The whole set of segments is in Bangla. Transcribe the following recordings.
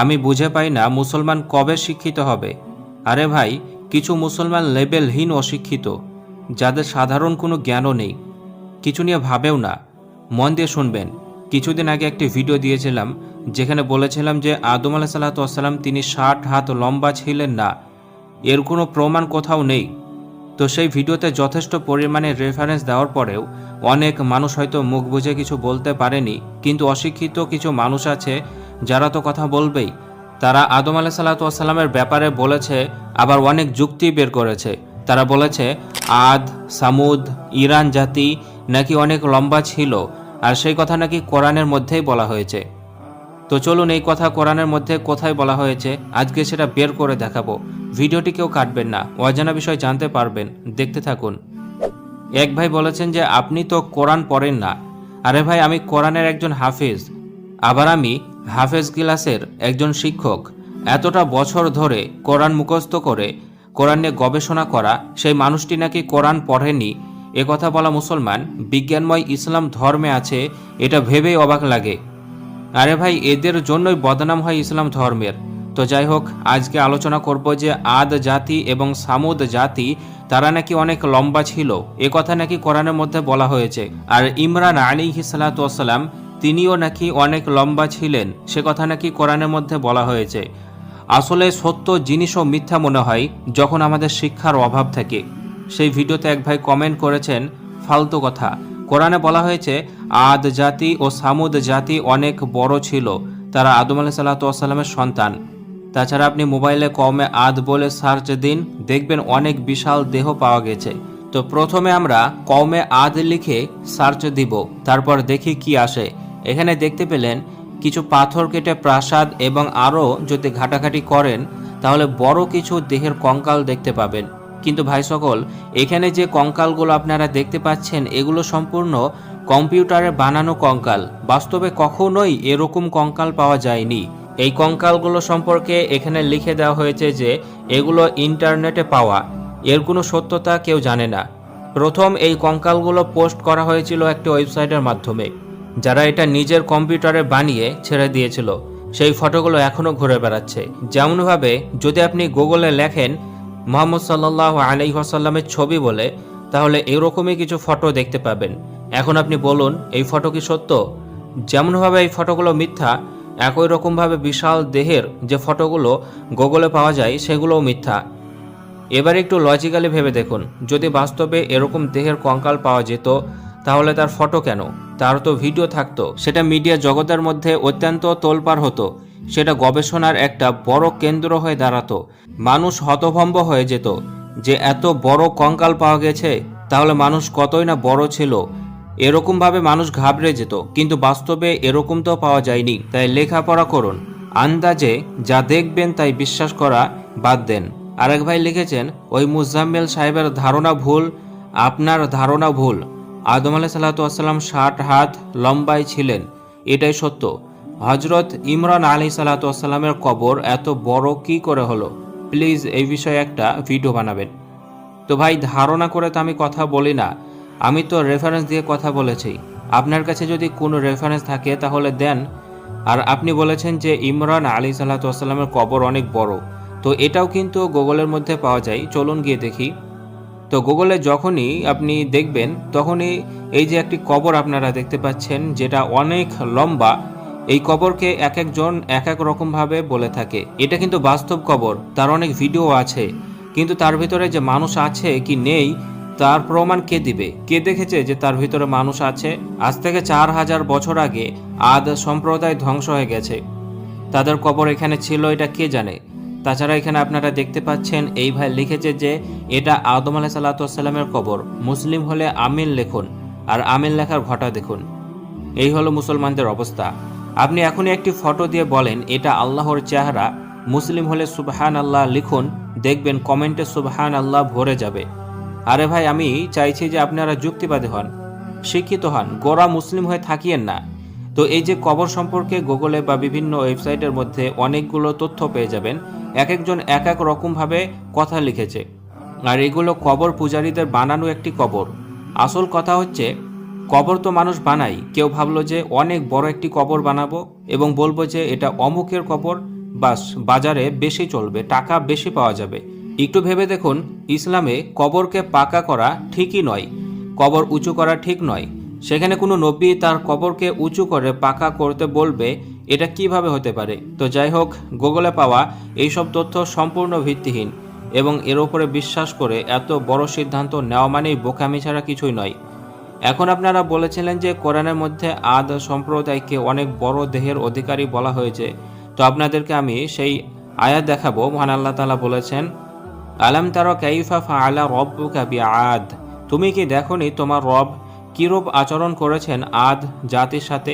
আমি বুঝে পাই না মুসলমান কবে শিক্ষিত হবে। আরে ভাই, কিছু মুসলমান লেবেলহীন অশিক্ষিত, যাদের সাধারণ কোনো জ্ঞানও নেই। কিছু নিয়ে ভাবেও না। মন দিয়ে শুনবেন, কিছুদিন আগে একটি ভিডিও দিয়েছিলাম, যেখানে বলেছিলাম যে আদম আলাহ সাল্লাতাম তিনি ষাট হাত লম্বা ছিলেন না। এর কোনো প্রমাণ কোথাও নেই। তো সেই ভিডিওতে যথেষ্ট পরিমাণে রেফারেন্স দেওয়ার পরেও অনেক মানুষ হয়তো মুখ বুঝে কিছু বলতে পারেনি, কিন্তু অশিক্ষিত কিছু মানুষ আছে যারা তো কথা বলবেই। তারা আদম আলাহ সাল্লাতামের ব্যাপারে বলেছে, আবার অনেক যুক্তি বের করেছে। তারা বলেছে, আদ, সামুদ, ইরান জাতি নাকি অনেক লম্বা ছিল, আর সেই কথা নাকি কোরআনের মধ্যেই বলা হয়েছে। তো চলুন এই কথা কোরআনের মধ্যে কোথায় বলা হয়েছে, আজকে সেটা বের করে দেখাবো। ভিডিওটি কেউ কাটবেন না, অজানা বিষয় জানতে পারবেন। দেখতে থাকুন। এক ভাই বলেছেন যে, আপনি তো কোরআন পড়েন না। আরে ভাই, আমি কোরআনের একজন হাফিজ। আবার আমি হাফেজ গিলাসের একজন শিক্ষক এতটা বছর ধরে কোরআন মুখস্থ করে কোরআন নিয়ে গবেষণা করা, সেই মানুষটি নাকি কোরআন পড়েনি। এ কথা বলা মুসলমান, বিজ্ঞানময় ইসলাম ধর্মে আছে, এটা ভেবেই অবাক লাগে। আরে ভাই, এদের জন্যই বদনাম হয় ইসলাম ধর্মের। তো যাই হোক, আজকে আলোচনা করব যে আদ জাতি এবং সামুদ জাতি, তারা নাকি অনেক লম্বা ছিল। এ কথা নাকি কোরআনের মধ্যে বলা হয়েছে। আর ইমরান আলী হিসালাতাম তিনিও নাকি অনেক লম্বা ছিলেন, সে কথা নাকি কোরআনের মধ্যে বলা হয়েছে। আসলে সত্য জিনিসও মিথ্যা মনে হয় যখন আমাদের শিক্ষার অভাব থাকে। সেই ভিডিওতে এক ভাই কমেন্ট করেছেন, ফালতু কথা। কোরআনে বলা হয়েছে, আদ জাতি ও সামুদ জাতি অনেক বড় ছিল। তারা আদম আলাহ সাল্লাতামের সন্তান। তাছাড়া আপনি মোবাইলে কমে আদ বলে সার্চ দিন, দেখবেন অনেক বিশাল দেহ পাওয়া গেছে। তো প্রথমে আমরা কমে আদ লিখে সার্চ দিব, তারপর দেখি কি আসে। এখানে দেখতে পেলেন কিছু পাথর কেটে প্রাসাদ এবং আরও যদি ঘাটাঘাটি করেন, তাহলে বড় কিছু দেহের কঙ্কাল দেখতে পাবেন। কিন্তু ভাই সকল, এখানে যে কঙ্কালগুলো আপনারা দেখতে পাচ্ছেন, এগুলো সম্পূর্ণ কম্পিউটারে বানানো কঙ্কাল। বাস্তবে কখনোই এরকম কঙ্কাল পাওয়া যায়নি। এই কঙ্কালগুলো সম্পর্কে এখানে লিখে দেওয়া হয়েছে যে, এগুলো ইন্টারনেটে পাওয়া। এর কোনো সত্যতা কেউ জানে না। প্রথম এই কঙ্কালগুলো পোস্ট করা হয়েছিল একটি ওয়েবসাইটের মাধ্যমে। যারা এটা নিজের কম্পিউটারে বানিয়ে ছেড়ে দিয়েছিল। সেই ফটোগুলো এখনও ঘুরে বেড়াচ্ছে। যেমনভাবে যদি আপনি গুগলে লেখেন মোহাম্মদ সাল্লাহ আলি আসাল্লামের ছবি বলে, তাহলে এরকমই কিছু ফটো দেখতে পাবেন। এখন আপনি বলুন, এই ফটো কি সত্য? যেমনভাবে এই ফটোগুলো মিথ্যা, একই রকমভাবে বিশাল দেহের যে ফটোগুলো গুগলে পাওয়া যায়, সেগুলোও মিথ্যা। এবার একটু লজিক্যালি ভেবে দেখুন। যদি বাস্তবে এরকম দেহের কঙ্কাল পাওয়া যেত তাহলে তার ফটো কেন? তার তো ভিডিও থাকতো। সেটা মিডিয়া জগতের মধ্যে অত্যন্ত তোলপাড় হতো। সেটা গবেষণার একটা বড় কেন্দ্র হয়ে দাঁড়াতো। মানুষ হতভম্ব হয়ে যেত যে এত বড় কঙ্কাল পাওয়া গেছে, তাহলে মানুষ কতই না বড় ছিল। এরকমভাবে মানুষ ঘাবড়ে যেত, কিন্তু বাস্তবে এরকম তো পাওয়া যায়নি। তাই লেখাপড়া করুন। আন্দাজে যা দেখবেন তাই বিশ্বাস করা বাদ দেন। আরেক ভাই লিখেছেন, ওই মুজাম্মেল সাহেবের ধারণা ভুল, আপনার ধারণা ভুল। আদম আলাহ সাল্লাতাম ষাট হাত লম্বাই ছিলেন। এটাই সত্য। হজরত ইমরান আলী সাল্লাতামের কবর এত বড় কি করে হলো? প্লিজ এই বিষয়ে একটা ভিডিও বানাবেন। তো ভাই, ধারণা করে তো আমি কথা বলি না। আমি তো রেফারেন্স দিয়ে কথা বলেছি। আপনার কাছে যদি কোনো রেফারেন্স থাকে তাহলে দেন। আর আপনি বলেছেন যে ইমরান আলী সাল্লাতামের কবর অনেক বড়। তো এটাও কিন্তু গুগলের মধ্যে পাওয়া যায়। চলুন গিয়ে দেখি। তো গুগলে যখনই আপনি দেখবেন, তখনই এই যে একটি কবর আপনারা দেখতে পাচ্ছেন, যেটা অনেক লম্বা, এই কবরকে এক একজন এক এক রকমভাবে বলে থাকে। এটা কিন্তু বাস্তব কবর, তার অনেক ভিডিও আছে। কিন্তু তার ভিতরে যে মানুষ আছে কি নেই, তার প্রমাণ কে দিবে? কে দেখেছে যে তার ভিতরে মানুষ আছে? আজ থেকে চার হাজার বছর আগে আদ সম্প্রদায় ধ্বংস হয়ে গেছে। তাদের কবর এখানে ছিল, এটা কে জানে? তাছাড়া এখানে আপনারা দেখতে পাচ্ছেন, এই ভাই লিখেছে যে, এটা আদম আলাহ সাল্লাতামের কবর। মুসলিম হলে আমিন লিখুন, আর আমিন লেখার ঘটা দেখুন। এই হলো মুসলমানদের অবস্থা। আপনি এখনই একটি ফটো দিয়ে বলেন, এটা আল্লাহর চেহারা। মুসলিম হলে সুবহান আল্লাহ লিখুন, দেখবেন কমেন্টে সুবহান আল্লাহ ভরে যাবে। আরে ভাই, আমি চাইছি যে আপনারা যুক্তিবাদী হন, শিক্ষিত হন, গোড়া মুসলিম হয়ে থাকিয়েন না। তো এই যে কবর সম্পর্কে গুগলে বা বিভিন্ন ওয়েবসাইটের মধ্যে অনেকগুলো তথ্য পেয়ে যাবেন। এক একজন এক এক রকমভাবে কথা লিখেছে। আর এগুলো কবর পূজারীদের বানানো একটি কবর। আসল কথা হচ্ছে, কবর তো মানুষ বানাই কেউ ভাবলো যে অনেক বড় একটি কবর বানাবো এবং বলব যে এটা অমুকের কবর, বাস, বাজারে বেশি চলবে, টাকা বেশি পাওয়া যাবে। একটু ভেবে দেখুন, ইসলামে কবরকে পাকা করা ঠিকই নয়। কবর উঁচু করা ঠিক নয়। সেখানে কোনো নবী তার কবরকে উঁচু করে পাকা করতে বলবে, এটা কীভাবে হতে পারে? তো যাই হোক, গুগলে পাওয়া এইসব তথ্য সম্পূর্ণ ভিত্তিহীন এবং এর উপরে বিশ্বাস করে এত বড় সিদ্ধান্ত নেওয়া মানেই বোকামি ছাড়া কিছুই নয়। এখন আপনারা বলেছিলেন যে কোরআনের মধ্যে আদ সম্প্রদায়কে অনেক বড় দেহের অধিকারী বলা হয়েছে। তো আপনাদেরকে আমি সেই আয়াত দেখাবো। মহান আল্লাহ তালা বলেছেন, আলাম তার কাইফা ফাআলা রব্বুকা বিআদ? তুমি কি দেখনি তোমার রব কিরূপ আচরণ করেছেন আদ জাতির সাথে?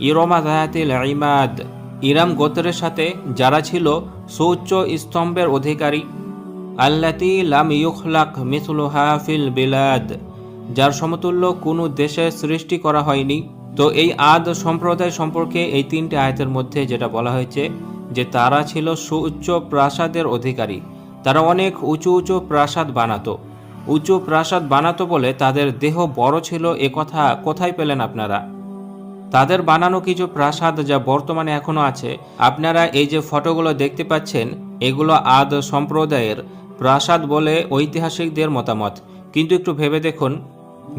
ইরমা জাহাতিল ইমাদ ইরাম গোত্রের সাথে যারা ছিল সুউচ্চ স্তম্ভের অধিকারী। আল্লাতি লাম ইউখলাক মিথলুহা ফিল বিলাদ। যার সমতুল্য কোনো দেশে সৃষ্টি করা হয়নি। তো এই আদ সম্প্রদায় সম্পর্কে এই তিনটি আয়াতের মধ্যে যেটা বলা হয়েছে যে তারা ছিল সুউচ্চ প্রাসাদের অধিকারী। তারা অনেক উঁচু উঁচু প্রাসাদ বানাতো। উঁচু প্রাসাদ বানাতো বলে তাদের দেহ বড় ছিল, এ কথা কোথায় পেলেন আপনারা? তাদের বানানো কিছু প্রাসাদ যা বর্তমানে এখনও আছে, আপনারা এই যে ফটোগুলো দেখতে পাচ্ছেন, এগুলো আদ সম্প্রদায়ের প্রাসাদ বলে ঐতিহাসিকদের মতামত। কিন্তু একটু ভেবে দেখুন,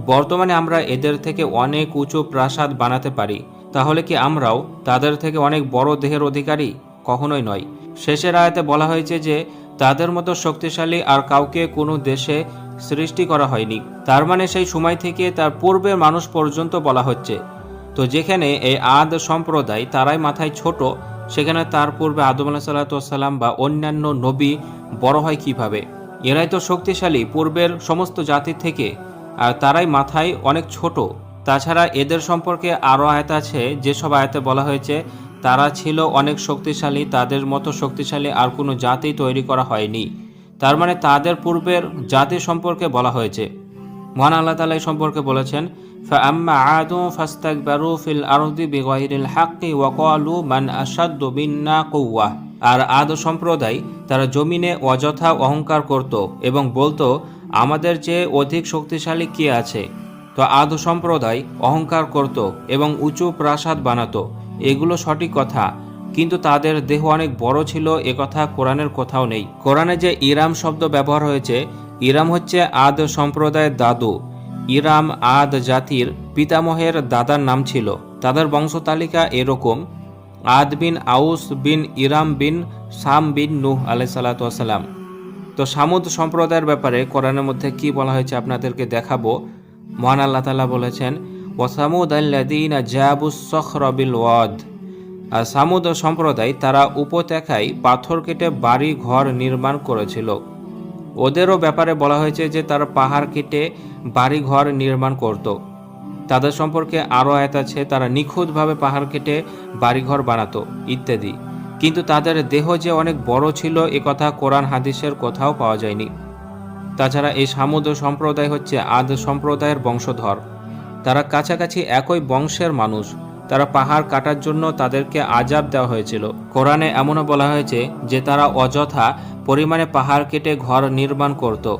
বর্তমানে আমরা এদের থেকে অনেক উঁচু প্রাসাদ বানাতে পারি, তাহলে কি আমরাও তাদের থেকে অনেক বড় দেহের অধিকারী? কখনোই নয়। শেষের আয়াতে বলা হয়েছে যে, তাদের মতো শক্তিশালী আর কাউকে কোনো দেশে সৃষ্টি করা হয়নি। তার মানে সেই সময় থেকে তার পূর্বের মানুষ পর্যন্ত বলা হচ্ছে। তো যেখানে এই আদ সম্প্রদায় তারাই মাথায় ছোট, সেখানে তার পূর্বে আদম আলাহ সাল্লাতাম বা অন্যান্য নবী বড় হয় কীভাবে? এরাই তো শক্তিশালী পূর্বের সমস্ত জাতি থেকে, আর তারাই মাথায় অনেক ছোট। তাছাড়া এদের সম্পর্কে আরও আয়াত আছে, যেসব আয়াতে বলা হয়েছে, তারা ছিল অনেক শক্তিশালী, তাদের মতো শক্তিশালী আর কোনো জাতি তৈরি করা হয়নি। তার মানে তাদের পূর্বের জাতি সম্পর্কে বলা হয়েছে মহান আল্লাহ তালা এই সম্পর্কে বলেছেন فأما عاد فاستكبروا في الأرض بغير الحق وقالوا من أشد منا قوة আর আদ সম্প্রদায় তারা জমিনে অযথা অহংকার করত এবং বলতো আমাদের চেয়ে অধিক শক্তিশালী কে আছে তো আদ সম্প্রদায় অহংকার করত এবং উঁচু প্রাসাদ বানাতো এগুলো সঠিক কথা কিন্তু তাদের দেহ অনেক বড় ছিল একথা কোরআনের কোথাও নেই। কোরআনে যে ইরাম শব্দ ব্যবহার হয়েছে, ইরাম হচ্ছে আদ সম্প্রদায়ের দাদু। ইরাম আদ জাতির পিতামহের দাদার নাম ছিল। তাদের বংশতালিকা এরকম, আদ বিন আউস বিন ইরাম বিন সাম বিন নুহ আলাই সালাতাম তো সামুদ সম্প্রদায়ের ব্যাপারে কোরআনের মধ্যে কি বলা হয়েছে আপনাদেরকে দেখাবো? মহান আল্লাহ তালা বলেছেন ওসামুদ আল্লাদিন জাবুস সখরবিল ওয়াদ। সামুদ সম্প্রদায় তারা উপত্যকায় পাথর কেটে বাড়ি ঘর নির্মাণ করেছিল। ওদেরও ব্যাপারে বলা হয়েছে যে তারা পাহাড় কেটে বাড়ি ঘর নির্মাণ করত। তাদের সম্পর্কে আরও আয়াত আছে, তারা নিখুঁতভাবে পাহাড় কেটে বাড়িঘর বানাতো, ইত্যাদি। কিন্তু তাদের দেহ যে অনেক বড় ছিল, এ কথা কোরআন হাদিসের কোথাও পাওয়া যায়নি। তাছাড়া এই সামুদ্র সম্প্রদায় হচ্ছে আদ সম্প্রদায়ের বংশধর। তারা কাছাকাছি একই বংশের মানুষ। তারা পাহাড় কাটার জন্য তাদেরকে আজাব দেওয়া হয়েছিল। কোরআনে এমনও বলা হয়েছে যে তারা অযথা পরিমাণে পাহাড় কেটে ঘর নির্মাণ করত।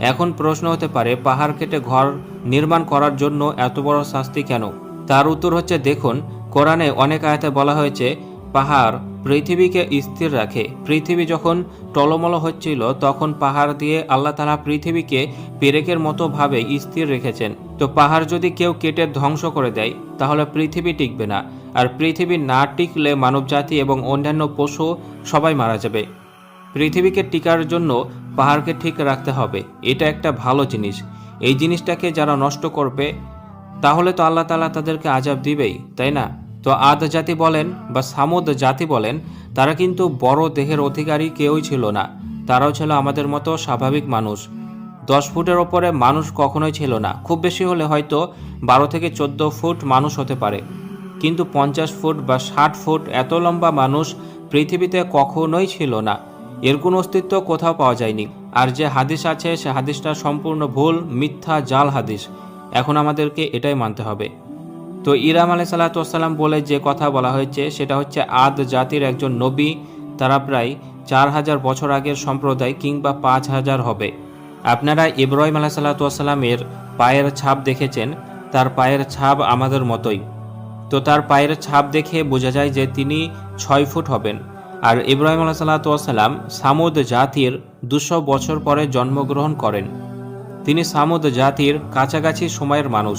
এখন প্রশ্ন হতে পারে, পাহাড় কেটে ঘর নির্মাণ করার জন্য এত বড় শাস্তি কেন? তার উত্তর হচ্ছে, দেখুন, কোরআনে অনেক আয়াতে বলা হয়েছে, পাহাড় পৃথিবীকে স্থির রাখে। পৃথিবী যখন টলমল হচ্ছিল, তখন পাহাড় দিয়ে আল্লাহ তালা পৃথিবীকে পেরেকের মতো ভাবে স্থির রেখেছেন। তো পাহাড় যদি কেউ কেটে ধ্বংস করে দেয়, তাহলে পৃথিবী টিকবে না। আর পৃথিবী না টিকলে মানবজাতি এবং অন্যান্য পশু সবাই মারা যাবে। পৃথিবীকে টিকার জন্য পাহাড়কে ঠিক রাখতে হবে, এটা একটা ভালো জিনিস। এই জিনিসটাকে যারা নষ্ট করবে, তাহলে তো আল্লাহ তালা তাদেরকে আজাব দিবেই, তাই না? তো আদ জাতি বলেন বা সামুদ জাতি বলেন, তারা কিন্তু বড় দেহের অধিকারী কেউই ছিল না। তারাও ছিল আমাদের মতো স্বাভাবিক মানুষ। দশ ফুটের ওপরে মানুষ কখনোই ছিল না। খুব বেশি হলে হয়তো বারো থেকে চোদ্দ ফুট মানুষ হতে পারে। কিন্তু পঞ্চাশ ফুট বা ষাট ফুট এত লম্বা মানুষ পৃথিবীতে কখনোই ছিল না। এর কোনো অস্তিত্ব কোথাও পাওয়া যায়নি। আর যে হাদিস আছে, সে হাদিসটা সম্পূর্ণ ভুল, মিথ্যা, জাল হাদিস। এখন আমাদেরকে এটাই মানতে হবে। তো ইরাম আলাই সাল্লাতাম বলে যে কথা বলা হয়েছে, সেটা হচ্ছে আদ জাতির একজন নবী। তারা প্রায় চার হাজার বছর আগের সম্প্রদায় কিংবা পাঁচ হাজার হবে। আপনারা ইব্রাহিম আলাহ সাল্লাতামের পায়ের ছাপ দেখেছেন, তার পায়ের ছাপ আমাদের মতোই। তো তার পায়ের ছাপ দেখে বোঝা যায় যে তিনি ছয় ফুট হবেন। আর ইব্রাহিম আলাহ সাল্লাম সামুদ জাতির দুশো বছর পরে জন্মগ্রহণ করেন। তিনি সামুদ জাতির কাছাকাছি সময়ের মানুষ।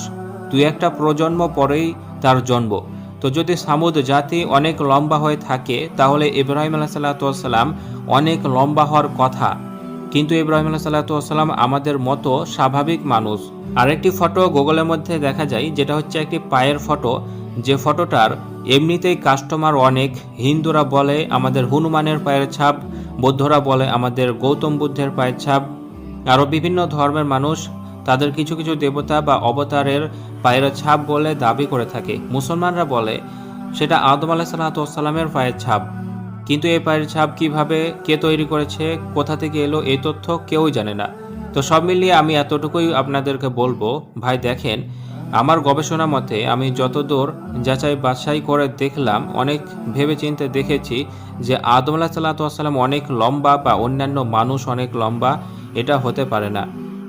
দুই একটা প্রজন্ম পরেই তার জন্ম। তো যদি সামুদ জাতি অনেক লম্বা হয়ে থাকে, তাহলে ইব্রাহিম আলাহ সাল্লাম অনেক লম্বা হওয়ার কথা। কিন্তু ইব্রাহিম সাল্লাম আমাদের মতো স্বাভাবিক মানুষ। আরেকটি ফটো গুগলের মধ্যে দেখা যায়, যেটা হচ্ছে একটি পায়ের ফটো। যে ফটোটার এমনিতেই কাস্টমার অনেক, হিন্দুরা বলে আমাদের হনুমানের পায়ের ছাপ, বৌদ্ধরা বলে আমাদের গৌতম বুদ্ধের পায়ের ছাপ। আরও বিভিন্ন ধর্মের মানুষ তাদের কিছু কিছু দেবতা বা অবতারের পায়ের ছাপ বলে দাবি করে থাকে। মুসলমানরা বলে সেটা আদম আলাহ সাল্লাতামের পায়ের ছাপ। কিন্তু এই পায়ের ছাপ কীভাবে কে তৈরি করেছে, কোথা থেকে এলো এই তথ্য কেউই জানে না। তো সব মিলিয়ে আমি এতটুকুই আপনাদেরকে বলব, ভাই দেখেন, আমার গবেষণা মতে আমি যতদূর যাচাই বাছাই করে দেখলাম, অনেক ভেবে চিন্তে দেখেছি যে আদম আলাহ সাল্লাতাম অনেক লম্বা বা অন্যান্য মানুষ অনেক লম্বা, এটা হতে পারে না।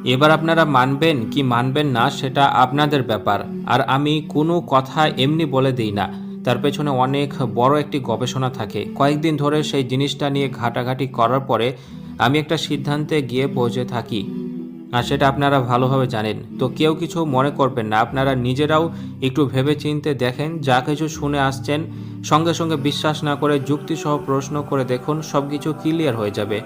এবার আপনারা মানবেন কি মানবেন না, সেটা আপনাদের ব্যাপার। আর আমি কোনো কথা এমনি বলে দিই না। তার পেছনে অনেক বড় একটি গবেষণা থাকে। কয়েকদিন ধরে সেই জিনিসটা নিয়ে ঘাটাঘাটি করার পরে আমি একটা সিদ্ধান্তে গিয়ে পৌঁছে থাকি। আর সেটা আপনারা ভালোভাবে জানেন। তো কেউ কিছু মনে করবেন না। আপনারা নিজেরাও একটু ভেবে চিনতে দেখেন, যা কিছু শুনে আসছেন। সঙ্গে সঙ্গে বিশ্বাস না করে যুক্তিসহ প্রশ্ন করে দেখুন সব কিছু ক্লিয়ার হয়ে যাবে।